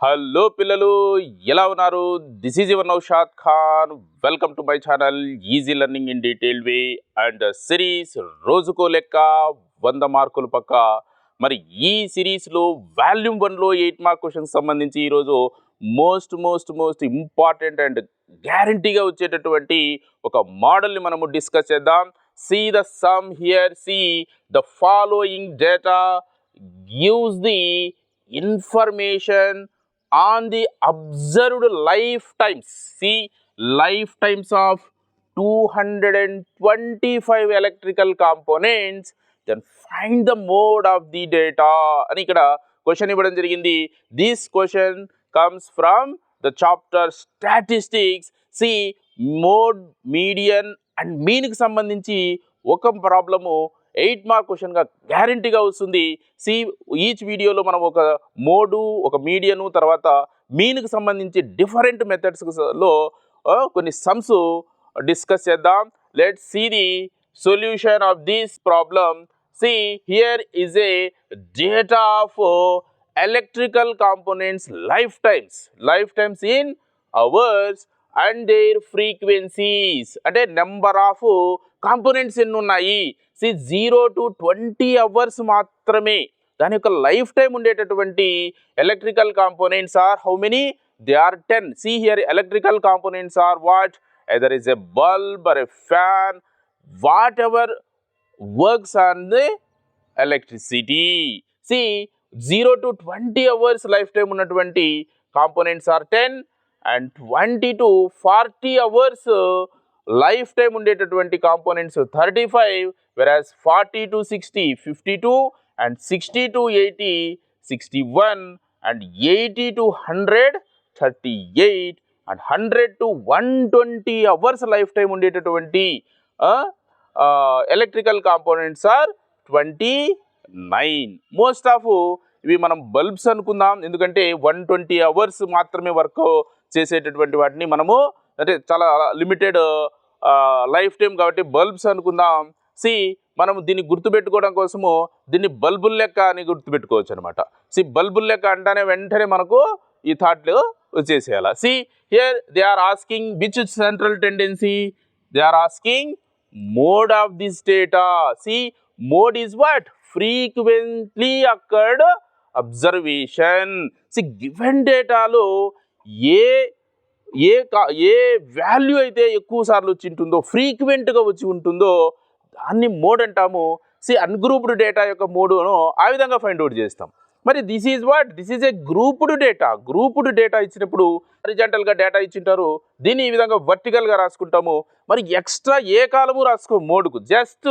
Hello పిల్లలు ఎలా ఉన్నారు? This is your Naushad Khan welcome to my channel easy learning in detail way and series రోజుకో లెక్క వంద మార్కులు పక్క. మరి ఈ సిరీస్లో వాల్యూమ్ వన్లో ఎయిట్ మార్క్ క్వశ్చన్స్ సంబంధించి ఈరోజు most most most important and గ్యారంటీగా వచ్చేటటువంటి ఒక మోడల్ని మనము డిస్కస్ చేద్దాం. See the sum here see the following data gives the information on the observed life times see life times of two hundred and twenty five electrical components then find the mode of the data అని ఇక్కడ question ఇవ్వడం జరిగింది. This question comes from the chapter statistics see mode median and మీన్కి సంబంధించి ఒక problem eight mark క్వశ్చన్గా గ్యారంటీగా వస్తుంది. C each వీడియోలో మనం ఒక మోడు ఒక మీడియను తర్వాత మీన్కి సంబంధించి డిఫరెంట్ మెథడ్స్లో కొన్ని సమ్స్ డిస్కస్ చేద్దాం. Let see the solution of this problem. See here is a data of electrical components life times. Life times in hours and their frequencies. అంటే నెంబర్ ఆఫ్ కాంపోనెంట్స్ ఎన్ని ఉన్నాయి see zero to twenty hours మాత్రమే దాని యొక్క life time ఉండేటటువంటి electrical components are how many they are ten see here electrical components are what either is a bulb or a fan what ever works on the electricity see zero to twenty hours life time ఉన్నటువంటి components are ten and twenty to forty hours life time ఉండేటటువంటి components thirty five whereas forty to sixty fifty two and sixty to eighty sixty one and eighty to hundred thirty eight and hundred to one twenty hours life time ఉండేటటువంటి electrical components are twenty nine most of ఇవి మనం bulbs అనుకుందాం. ఎందుకంటే one twenty hours మాత్రమే work చేసేటటువంటి వాటిని మనము అంటే చాలా లిమిటెడ్ లైఫ్ టైం కాబట్టి బల్బ్స్ అనుకుందాం. సి మనం దీన్ని గుర్తుపెట్టుకోవడం కోసము దీన్ని బల్బుల్ లెక్క అని గుర్తుపెట్టుకోవచ్చు అనమాట సి బల్బుల్ లెక్క అంటేనే వెంటనే మనకు ఈ థాట్లు వచ్చేసేయాలి. See here they are asking which central tendency they are asking mode of this data see mode is what frequently occurred observation see given డేటాలో ఏ ఏ కా- ఏ వాల్యూ అయితే ఎక్కువ సార్లు వచ్చి ఉంటుందో ఫ్రీక్వెంట్గా వచ్చి ఉంటుందో దాన్ని మోడ్ అంటాము. సి అన్గ్రూప్డ్ డేటా యొక్క మోడును ఆ విధంగా ఫైండ్ అవుట్ చేస్తాం. మరి this is what this is a grouped data grouped data ఇచ్చినప్పుడు హారిజాంటల్గా డేటా ఇచ్చింటారు. దీన్ని ఈ విధంగా వర్టికల్గా రాసుకుంటాము. మరి ఎక్స్ట్రా ఏ కాలము రాసుకో మోడ్కు జస్ట్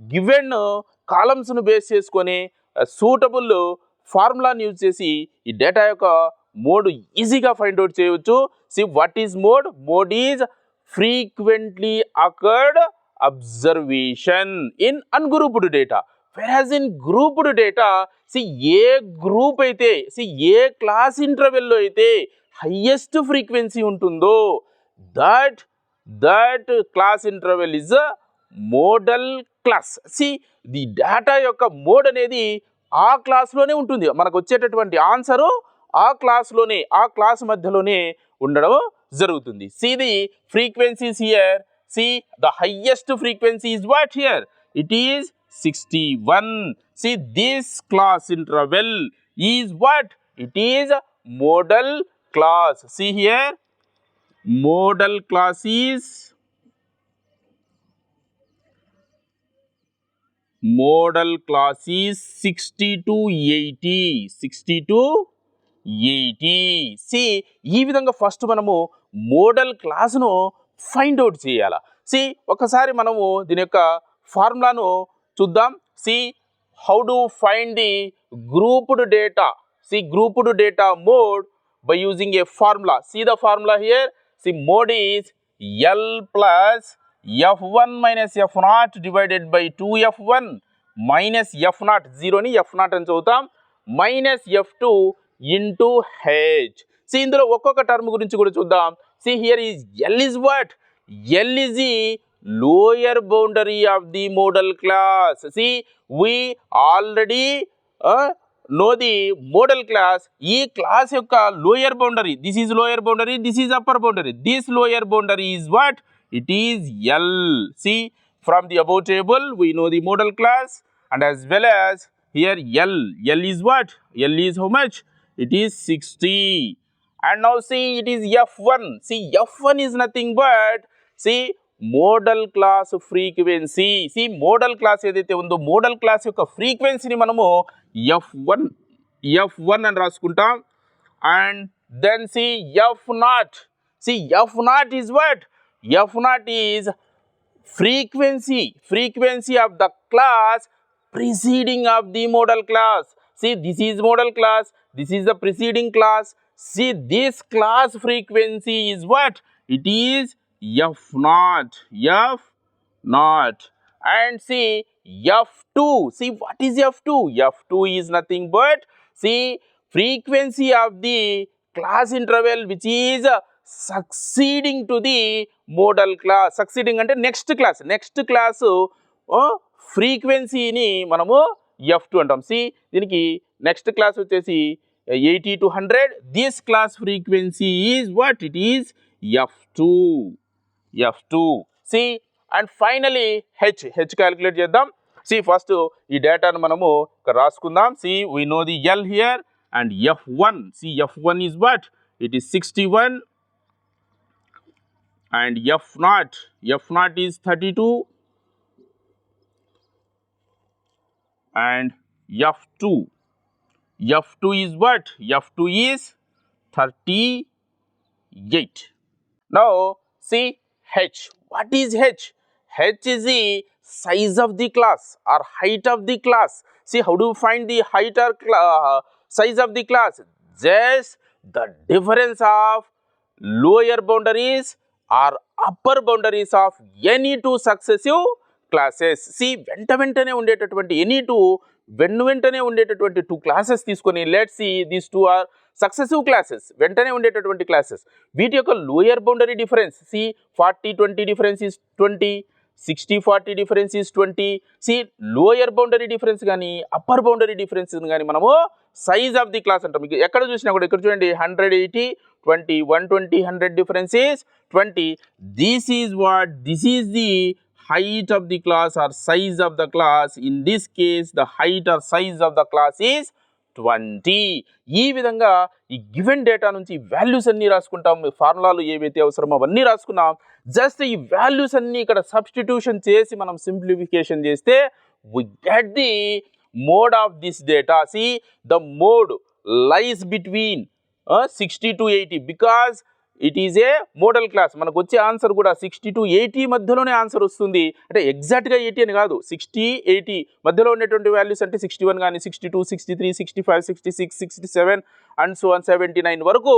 గివెన్ కాలమ్స్ను బేస్ చేసుకొని సూటబుల్ ఫార్ములాని యూజ్ చేసి ఈ డేటా యొక్క మోడ్ ఈజీగా ఫైండ్ అవుట్ చేయవచ్చు. See what is mode mode is frequently occurred observation in ungrouped data whereas in grouped data see A group అయితే సి ఏ క్లాస్ ఇంటర్వెల్లో అయితే హయ్యెస్ట్ ఫ్రీక్వెన్సీ ఉంటుందో that that class interval is a modal class see the data యొక్క mode అనేది ఆ క్లాస్లోనే ఉంటుంది. మనకు వచ్చేటటువంటి ఆన్సరు ఆ క్లాస్లోనే ఆ క్లాస్ మధ్యలోనే ఉండడం జరుగుతుంది. See the frequencies here see the highest frequency is what here it is sixty one see this class interval is what it is modal class see here modal class is modal class is sixty to eighty sixty to eighty see ఈ విధంగా first మనము modal క్లాస్ను find out చేయాలి? See ఒకసారి మనము దీని యొక్క ఫార్ములాను చూద్దాం. See how to find the grouped data. See grouped data mode by using a formula. See the formula here. See mode is L plus F one minus F naught divided by two F one minus F naught జీరోని F naught అని చదువుతాం. Minus F two into H see ఇందులో ఒక్కొక్క term గురించి కూడా చూద్దాం. See here is L is what L is the lower boundary of the modal class see we already know the modal class ఈ class యొక్క lower boundary this is lower boundary this is upper boundary this lower boundary is what it is L see from the above table we know the modal class and as well as here L. L is what? L is how much? It is 60 and now see it is f1 see f1 is nothing but see modal class frequency see modal class ఏదైతే ఉందో modal class యొక్క ఫ్రీక్వెన్సీని మనము F one F one అని రాసుకుంటాం and then see F naught see F naught is what F naught is frequency frequency of the class preceding of the modal class see this is model class this is the preceding class see this class frequency is what it is f naught f naught and see f2 see what is f2 f2 is nothing but see frequency of the class interval which is uh, succeeding to the model class succeeding అంటే next class next class ఫ్రీక్వెన్సీని మనము F two అంటాం. See దీనికి next class వచ్చేసి eighty to hundred this class frequency is what it is F two F two see and finally H H calculate చేద్దాం. See first ఈ డేటాను మనము ఇక్కడ రాసుకుందాం. See we know the L here and F one see F one is what it is sixty one and F naught F naught is thirty two and F2. F2 is what? F2 is 38. Now, see H. What is H? H is the size of the class or height of the class. See, how do you find the height or uh, size of the class? Just the difference of lower boundaries or upper boundaries of any two successive classes see వెంట వెంటనే ఉండేటటువంటి any two వెన్ను వెంటనే ఉండేటటువంటి two classes తీసుకొని let see these two are successive classes వెంటనే ఉండేటటువంటి classes వీటి యొక్క lower boundary difference see forty twenty difference is twenty sixty forty difference is twenty see lower boundary difference కానీ అప్పర్ బౌండరీ డిఫరెన్స్ కానీ మనము size of the class అంటాం. మీకు ఎక్కడ చూసినా కూడా ఇక్కడ చూడండి hundred eighty twenty one twenty hundred difference is twenty this is what this is the height of the class or size of the class. In this case the height or size of the class is 20 ఈ విధంగా ఈ given data నుంచి values అన్నీ రాసుకుంటాం. ఫార్ములాలు ఏవైతే అవసరమో అవన్నీ రాసుకున్నాం. జస్ట్ ఈ వాల్యూస్ అన్నీ ఇక్కడ సబ్స్టిట్యూషన్ చేసి మనం సింప్లిఫికేషన్ చేస్తే we get the mode of this data see the mode lies between sixty to eighty because it is a modal class మనకు వచ్చే ఆన్సర్ కూడా సిక్స్టీ టు ఎయిటీ మధ్యలోనే ఆన్సర్ వస్తుంది. అంటే ఎగ్జాక్ట్గా ఎయిటీ అని కాదు సిక్స్టీ ఎయిటీ మధ్యలో ఉండేటువంటి వాల్యూస్ అంటే సిక్స్టీ వన్ కానీ sixty two sixty three sixty five sixty six sixty seven and so on seventy nine వరకు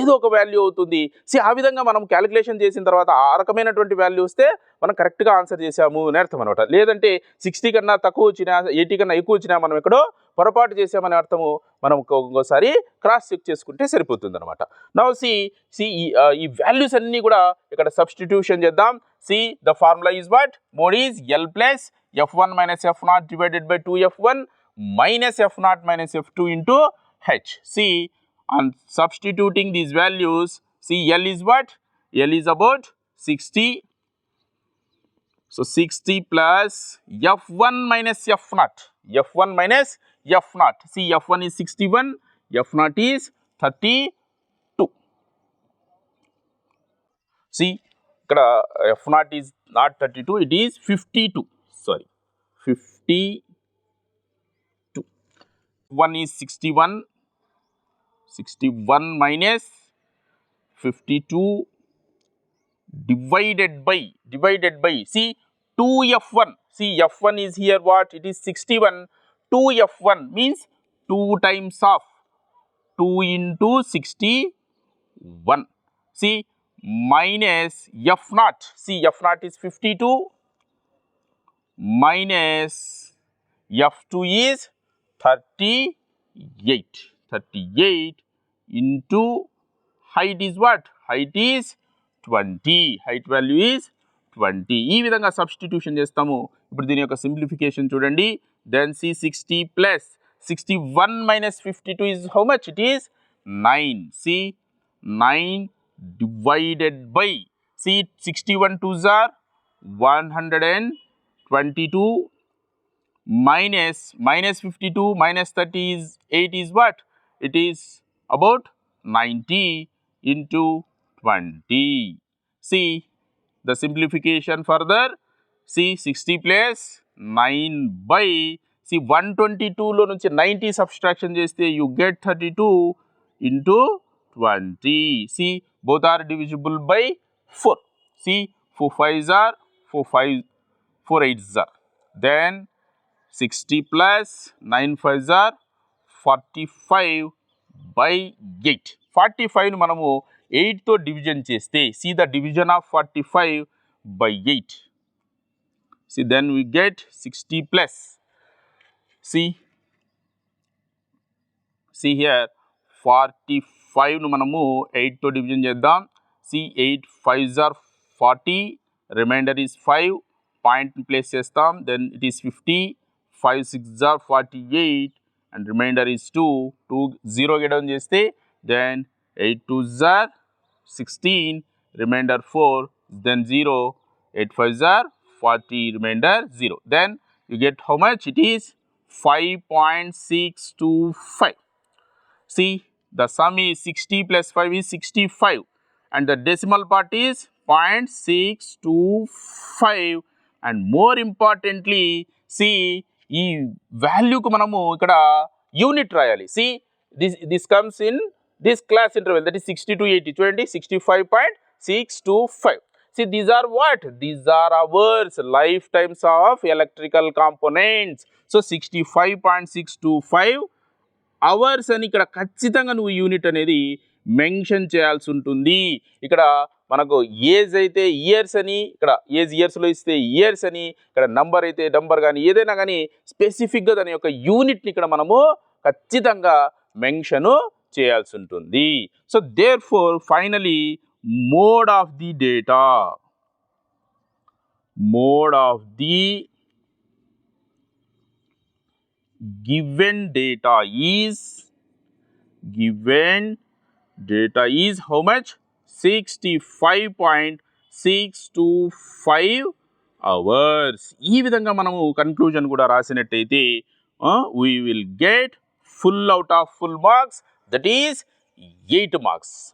ఏదో ఒక వాల్యూ అవుతుంది. సో ఆ విధంగా మనం క్యాలిక్యులేషన్ చేసిన తర్వాత ఆ రకమైనటువంటి వాల్యూ వస్తే మనం కరెక్ట్గా ఆన్సర్ చేసాము అని అర్థం అనమాట లేదంటే సిక్స్టీ కన్నా తక్కువ వచ్చినా ఎయిటీ కన్నా ఎక్కువ వచ్చినా మనం ఎక్కడో పొరపాటు చేసామనే అర్థము మనం ఇంకో- ఇంకోసారి క్రాస్ చెక్ చేసుకుంటే సరిపోతుంది అనమాట నవ్ సి సి ఈ వాల్యూస్ అన్నీ కూడా ఇక్కడ సబ్స్టిట్యూషన్ చేద్దాం. See the formula is what mode is L plus F one minus F naught divided by two F one minus F naught minus F two into H see on substituting these L is l is what? L is about 60 so 60 plus f1 minus naught F f1 minus f naught see f1 is 61 f naught is 32 see ఇక్కడ f naught is not 32 it is 52 sorry 52 1 is 61 61 minus 52 divided by divided by see 2f1 see f1 is here what it is 61 two F one means two times of two into sixty one see minus F naught see F naught is fifty two minus F two is thirty eight thirty eight into height is what height is twenty height value is twenty ఈ విధంగా substitution చేస్తాము. ఇప్పుడు దీని యొక్క simplification చూడండి. then C60 plus. 61 minus 52 is how much it is? 9 see 9 divided by see 61 twos are 122 minus minus 52 minus 30 is 8 is what? It is about 90 into 20 see the simplification further. See 60 plus nine by see one twenty టూలో నుంచి ninety subtraction చేస్తే you get thirty two into twenty. See both are divisible by four. See four five jar four five four eight jar then sixty plus nine five jar forty five by eight. Forty ఫైవ్ను మనము ఎయిట్తో division చేస్తే see the division of forty five by eight. See, then we get 60 plus. See, see here 45 no manamu 8 to division jaddam. See, 8 5s are 40, remainder is 5, point place system. Then it is 50, 6 are 48, and remainder is 2. 2 0 get on jeste. Then 8 2s are 16, remainder 4, then 0, 8 5s are 40 remainder 0 then you get how much? It is 5.625 see the sum is 60 plus 5 is 65 and the decimal part is 0.625 and more importantly see ఈ value మనము ఇక్కడ unit రాయాలి. See this this this in this class interval that is sixty to eighty చూడండి see these are what? These are hours life times of electrical components so sixty five point six two five hours అని ఇక్కడ ఖచ్చితంగా నువ్వు unit అనేది mention చేయాల్సి ఉంటుంది. ఇక్కడ మనకు ఏజ్ అయితే ఇయర్స్ అని ఇక్కడ ఏజ్ ఇయర్స్లో ఇస్తే ఇయర్స్ అని ఇక్కడ నంబర్ అయితే నంబర్ కానీ ఏదైనా కానీ స్పెసిఫిక్గా దాని యొక్క యూనిట్ని ఇక్కడ మనము ఖచ్చితంగా మెన్షను చేయాల్సి ఉంటుంది. So therefore finally mode of the data mode of the given data is given data is how much? 65.625 hours ఈ విధంగా మనము కన్క్లూజన్ కూడా రాసినట్టయితే we will get full out of full marks that is eight marks